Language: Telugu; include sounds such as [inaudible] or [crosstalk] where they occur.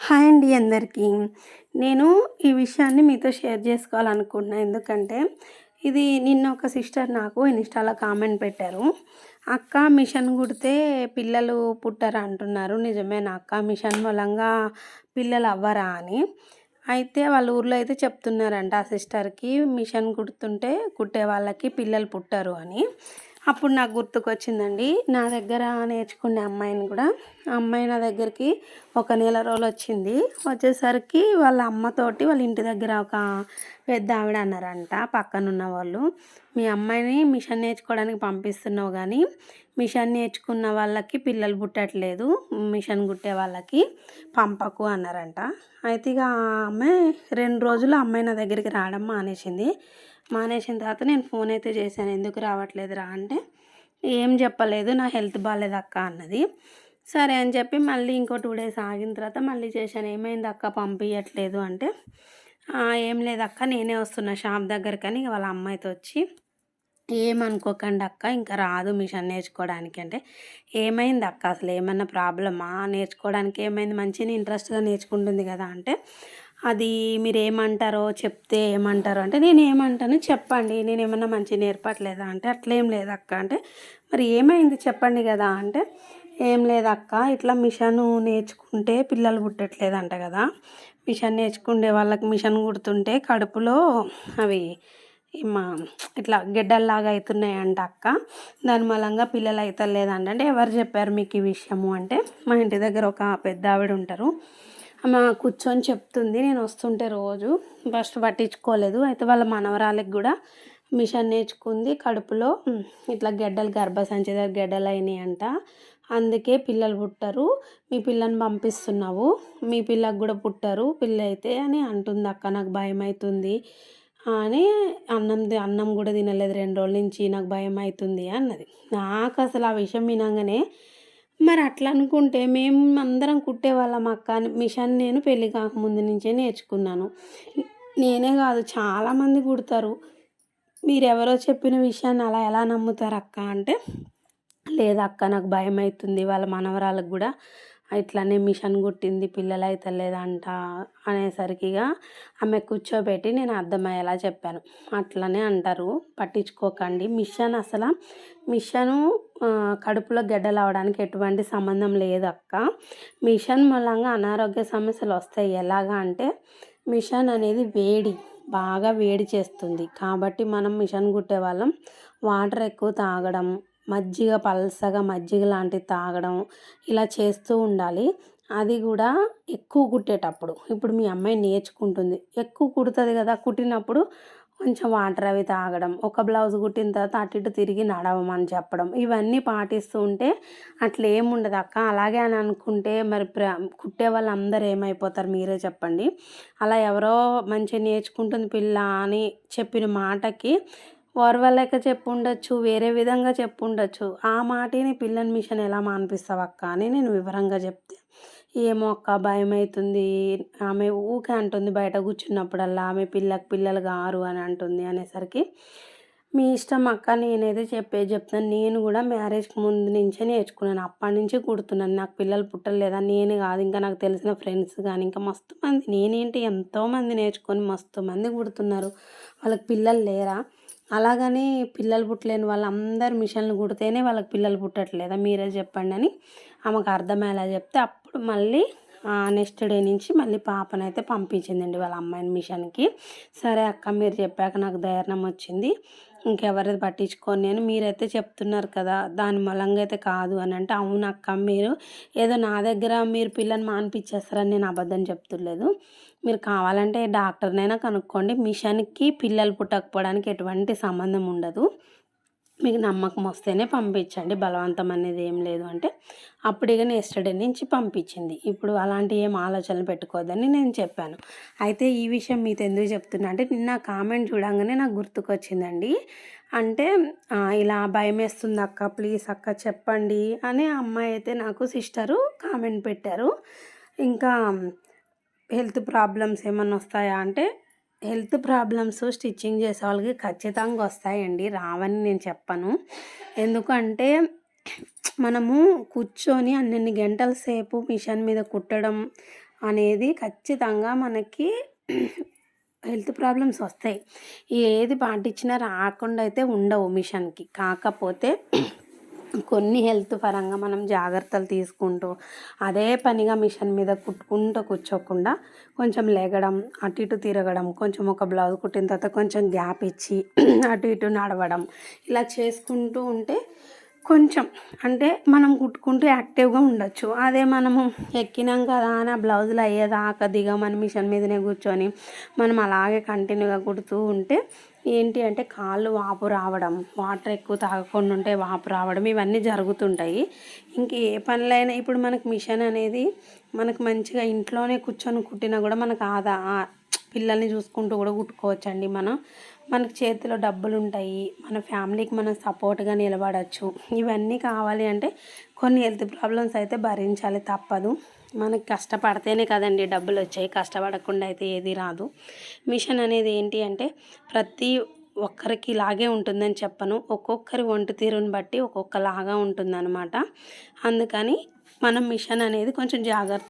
హాయ్ అండి అందరికీ. నేను ఈ విషయాన్ని మీతో షేర్ చేసుకోవాలనుకుంటున్నాను ఎందుకంటే ఇది నిన్న ఒక సిస్టర్ నాకు ఇన్స్టాలో కామెంట్ పెట్టారు. అక్క మిషన్ కుడితే పిల్లలు పుట్టరు అంటున్నారు. నిజమేనా అక్క మిషన్ మూలంగా పిల్లలు అవ్వరా అని. అయితే వాళ్ళ ఊర్లో అయితే చెప్తున్నారంట ఆ సిస్టర్కి మిషన్ కుడుతుంటే కుట్టే వాళ్ళకి పిల్లలు పుట్టరు అని. అప్పుడు నాకు గుర్తుకొచ్చిందండి నా దగ్గర నేర్చుకునే అమ్మాయిని కూడా. అమ్మాయి నా దగ్గరికి ఒక నెల రోజులు వచ్చింది. వచ్చేసరికి వాళ్ళ అమ్మతోటి వాళ్ళ ఇంటి దగ్గర ఒక పెద్ద ఆవిడ అన్నారంట పక్కనున్న వాళ్ళు. మీ అమ్మాయిని మిషన్ నేర్చుకోవడానికి పంపిస్తున్నావు కానీ మిషన్ నేర్చుకున్న వాళ్ళకి పిల్లలు పుట్టట్లేదు మిషన్ కుట్టే వాళ్ళకి పంపకు అన్నారంట. అయితే ఇక ఆమె రెండు రోజులు అమ్మాయి నా దగ్గరికి రావడం మానేసింది. మానేసిన తర్వాత నేను ఫోన్ అయితే చేశాను. ఎందుకు రావట్లేదురా అంటే ఏం చెప్పలేదు నా హెల్త్ బాగాలేదు అక్క అన్నది. సరే అని చెప్పి మళ్ళీ ఇంకో టూ డేస్ ఆగిన తర్వాత మళ్ళీ చేశాను. ఏమైంది అక్క? పంపించట్లేదు అంటే ఏం లేదు అక్క నేనే వస్తున్నా షాప్ దగ్గరకని వాళ్ళ అమ్మాయితో వచ్చి ఏమనుకోకండి అక్క ఇంకా రాదు మిషన్ నేర్చుకోవడానికి అంటే. ఏమైంది అక్క? అసలు ఏమన్నా ప్రాబ్లమా? నేర్చుకోవడానికి ఏమైంది? మంచిగా ఇంట్రెస్ట్గా నేర్చుకుంటుంది కదా అంటే అది మీరు ఏమంటారో చెప్తే ఏమంటారో అంటే నేను ఏమంటాను చెప్పండి. నేను ఏమన్నా మంచిగా నేర్పట్లేదా అంటే అట్లేం లేదు అక్క అంటే మరి ఏమైంది చెప్పండి కదా అంటే ఏం లేదు అక్క ఇట్లా మిషన్ నేర్చుకుంటే పిల్లలు పుట్టట్లేదంట కదా. మిషన్ నేర్చుకునే వాళ్ళకి మిషన్ కుడుతుంటే కడుపులో అవి మా ఇట్లా గెడ్డల్లాగా అవుతున్నాయంట అక్క. దాని మూలంగా పిల్లలు అవుతలేదంట అంటే ఎవరు చెప్పారు మీకు ఈ విషయము అంటే మా ఇంటి దగ్గర ఒక పెద్ద ఆవిడ ఉంటారు. ఆమె కూర్చొని చెప్తుంది. నేను వస్తుంటే రోజు ఫస్ట్ పట్టించుకోలేదు. అయితే వాళ్ళ మనవరాలకి కూడా మిషన్ నేర్చుకుంది కడుపులో. ఇట్లా గెడ్డలు గర్భసంచి దగ్గర గెడ్డలు అయినాయి అంట. అందుకే పిల్లలు పుట్టరు. మీ పిల్లని పంపిస్తున్నావు. మీ పిల్లకు కూడా పుట్టరు. పిల్ల అయితే అని అంటుంది అక్క. నాకు భయం అవుతుంది అని అన్నం అన్నం కూడా తినలేదు. రెండు రోజుల నుంచి నాకు భయం అవుతుంది అన్నది. నాకు అసలు ఆ విషయం వినగానే మరి అట్లా అనుకుంటే మేము అందరం కుట్టేవాళ్ళం అక్క. మిషన్ నేను పెళ్ళి కాకముందు నుంచే నేర్చుకున్నాను. నేనే కాదు చాలామంది కుడతారు. మీరెవరో చెప్పిన విషయాన్ని అలా ఎలా నమ్ముతారు అక్క అంటే లేదక్క నాకు భయం అవుతుంది వాళ్ళ మనవరాలకు కూడా ఇట్లానే మిషన్ కుట్టింది పిల్లలు అయితే లేదంట అనేసరికిగా ఆమె కూర్చోబెట్టి నేను అర్థమయ్యేలా చెప్పాను. అట్లనే అంటారు. పట్టించుకోకండి. మిషన్ అసలు మిషను కడుపులో గడ్డలు అవడానికి ఎటువంటి సంబంధం లేదు అక్క మిషన్ మూలంగా అనారోగ్య సమస్యలు వస్తాయి. ఎలాగా అంటే మిషన్ అనేది వేడి బాగా వేడి చేస్తుంది. కాబట్టి మనం మిషన్ కుట్టే వాళ్ళం వాటర్ ఎక్కువ తాగడం మజ్జిగ పలసగా మజ్జిగ లాంటిది తాగడం ఇలా చేస్తూ ఉండాలి. అది కూడా ఎక్కువ కుట్టేటప్పుడు. ఇప్పుడు మీ అమ్మాయి నేర్చుకుంటుంది. ఎక్కువ కుడుతుంది కదా కుట్టినప్పుడు కొంచెం వాటర్ అవి తాగడం ఒక బ్లౌజ్ కుట్టిన తర్వాత అటు ఇటు తిరిగి నడవమని చెప్పడం ఇవన్నీ పాటిస్తూ ఉంటే అట్లా ఏముండదు అక్క. అలాగే అని అనుకుంటే మరి ప్ర కుట్టే వాళ్ళు అందరు ఏమైపోతారు మీరే చెప్పండి. అలా ఎవరో మంచిగా నేర్చుకుంటుంది పిల్ల అని చెప్పిన మాటకి ఓర్వలేక చెప్పుండొచ్చు వేరే విధంగా చెప్పుండొచ్చు. ఆ మాటని పిల్లని మిషన్ ఎలా మానిపిస్తావు అక్క అని నేను వివరంగా చెప్తే ఏమో అక్క భయం అవుతుంది ఆమె ఊకే అంటుంది బయట కూర్చున్నప్పుడల్లా ఆమె పిల్లకి పిల్లలు గారు అని అంటుంది అనేసరికి మీ ఇష్టం అక్క నేనైతే చెప్పేది చెప్తాను. నేను కూడా మ్యారేజ్కి ముందు నుంచే నేర్చుకున్నాను. అప్పటి నుంచి కుడుతున్నాను. నాకు పిల్లలు పుట్టలేదా? నేను కాదు. ఇంకా నాకు తెలిసిన ఫ్రెండ్స్ కానీ ఇంకా మస్తు మంది నేనేంటి? ఎంతోమంది నేర్చుకొని మస్తు మంది కుడుతున్నారు. వాళ్ళకి పిల్లలు లేరా? అలాగని పిల్లలు పుట్టలేని వాళ్ళందరూ మిషన్లు కుడితేనే వాళ్ళకి పిల్లలు పుట్టట్లేదా? మీరే చెప్పండి అని ఆమెకు అర్థమయ్యేలా చెప్తే అప్పుడు మళ్ళీ నెక్స్ట్ డే నుంచి మళ్ళీ పాపనైతే పంపించిందండి వాళ్ళ అమ్మాయిని మిషన్కి. సరే అక్క మీరు చెప్పాక నాకు ధైర్యం వచ్చింది. ఇంకెవరిది పట్టించుకొని నేను. మీరైతే చెప్తున్నారు కదా దాని మూలంగా అయితే కాదు అని అంటే అవును అక్క మీరు ఏదో నా దగ్గర మీరు పిల్లని మానిపించేస్తారని నేను అబద్ధం చెప్తులేదు. మీరు కావాలంటే డాక్టర్నైనా కనుక్కోండి. మిషన్కి పిల్లలు పుట్టకపోవడానికి ఎటువంటి సంబంధం ఉండదు. మీకు నమ్మకం వస్తేనే పంపించండి. బలవంతం అనేది ఏం లేదు అంటే అప్పుడు ఇక ఎస్టర్డే నుంచి పంపించింది. ఇప్పుడు అలాంటి ఏం ఆలోచనలు పెట్టుకోవద్దని నేను చెప్పాను. అయితే ఈ విషయం మీతో ఎందుకు చెప్తున్నా అంటే నిన్న కామెంట్ చూడంగానే నాకు గుర్తుకొచ్చిందండి. అంటే ఇలా భయం వేస్తుంది అక్క ప్లీజ్ అక్క చెప్పండి అని అమ్మాయి అయితే నాకు సిస్టరు కామెంట్ పెట్టారు. ఇంకా హెల్త్ ప్రాబ్లమ్స్ ఏమన్నా వస్తాయా అంటే హెల్త్ ప్రాబ్లమ్స్ స్టిచ్చింగ్ చేసే వాళ్ళకి ఖచ్చితంగా వస్తాయండి. రావని నేను చెప్పను. ఎందుకంటే మనము కూర్చొని అన్నన్ని గంటల సేపు మిషన్ మీద కుట్టడం అనేది ఖచ్చితంగా మనకి హెల్త్ ప్రాబ్లమ్స్ వస్తాయి. ఏది పాటించినా రాకుండా అయితే ఉండవు మిషన్కి. కాకపోతే కొన్ని హెల్త్ పరంగా మనం జాగ్రత్తలు తీసుకుంటూ అదే పనిగా మిషన్ మీద కుట్టుకుంటూ కూర్చోకుండా కొంచెం లెగడం అటు ఇటు తిరగడం కొంచెం ఒక బ్లౌజ్ కుట్టిన తర్వాత కొంచెం గ్యాప్ ఇచ్చి [clears throat] అటు ఇటు నడవడం ఇలా చేసుకుంటూ ఉంటే కొంచెం అంటే మనం కుట్టుకుంటూ యాక్టివ్గా ఉండొచ్చు. అదే మనము ఎక్కినాం కదా అని ఆ బ్లౌజులు అయ్యేదాకా మన మిషన్ మీదనే కూర్చొని మనం అలాగే కంటిన్యూగా కుడుతూ ఉంటే ఏంటి అంటే కాళ్ళు వాపు రావడం వాటర్ ఎక్కువ తాగకుండా ఉంటే వాపు రావడం ఇవన్నీ జరుగుతుంటాయి. ఇంక ఏ పనులైనా ఇప్పుడు మనకు మిషన్ అనేది మనకు మంచిగా ఇంట్లోనే కూర్చొని కుట్టినా కూడా మనకు ఆదా పిల్లల్ని చూసుకుంటూ కూడా కుట్టుకోవచ్చండి మనం. మనకి చేతిలో డబ్బులు ఉంటాయి మన ఫ్యామిలీకి మనం సపోర్ట్గా నిలబడచ్చు. ఇవన్నీ కావాలి అంటే కొన్ని హెల్త్ ప్రాబ్లమ్స్ అయితే భరించాలి తప్పదు. మనకి కష్టపడితేనే కదండి డబ్బులు వచ్చాయి కష్టపడకుండా అయితే ఏది రాదు. మిషన్ అనేది ఏంటి అంటే ప్రతి ఒక్కరికి ఇలాగే ఉంటుందని చెప్పను. ఒక్కొక్కరి ఒంటి తీరుని బట్టి ఒక్కొక్కలాగా ఉంటుందన్నమాట. అందుకని మనం మిషన్ అనేది కొంచెం జాగ్రత్త